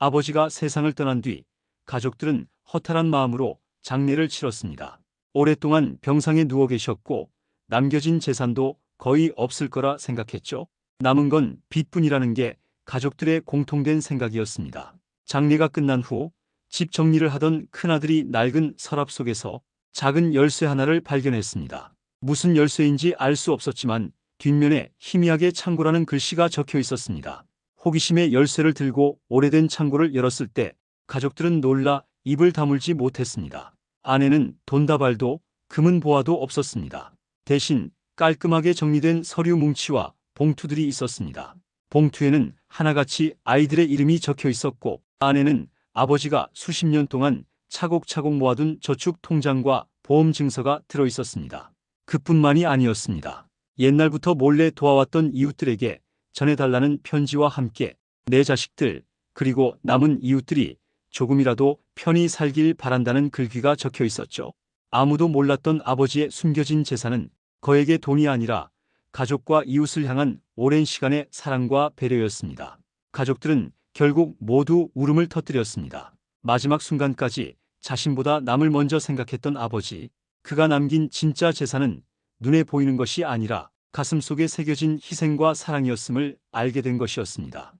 아버지가 세상을 떠난 뒤 가족들은 허탈한 마음으로 장례를 치렀습니다. 오랫동안 병상에 누워 계셨고 남겨진 재산도 거의 없을 거라 생각했죠. 남은 건 빚뿐이라는 게 가족들의 공통된 생각이었습니다. 장례가 끝난 후 집 정리를 하던 큰아들이 낡은 서랍 속에서 작은 열쇠 하나를 발견했습니다. 무슨 열쇠인지 알 수 없었지만 뒷면에 희미하게 창고라는 글씨가 적혀 있었습니다. 호기심에 열쇠를 들고 오래된 창고를 열었을 때 가족들은 놀라 입을 다물지 못했습니다. 안에는 돈다발도 금은 보화도 없었습니다. 대신 깔끔하게 정리된 서류 뭉치와 봉투들이 있었습니다. 봉투에는 하나같이 아이들의 이름이 적혀 있었고 안에는 아버지가 수십 년 동안 차곡차곡 모아둔 저축 통장과 보험 증서가 들어 있었습니다. 그뿐만이 아니었습니다. 옛날부터 몰래 도와왔던 이웃들에게 전해달라는 편지와 함께 내 자식들 그리고 남은 이웃들이 조금이라도 편히 살길 바란다는 글귀가 적혀 있었죠. 아무도 몰랐던 아버지의 숨겨진 재산은 거액의 돈이 아니라 가족과 이웃을 향한 오랜 시간의 사랑과 배려였습니다. 가족들은 결국 모두 울음을 터뜨렸습니다. 마지막 순간까지 자신보다 남을 먼저 생각했던 아버지, 그가 남긴 진짜 재산은 눈에 보이는 것이 아니라 가슴 속에 새겨진 희생과 사랑이었음을 알게 된 것이었습니다.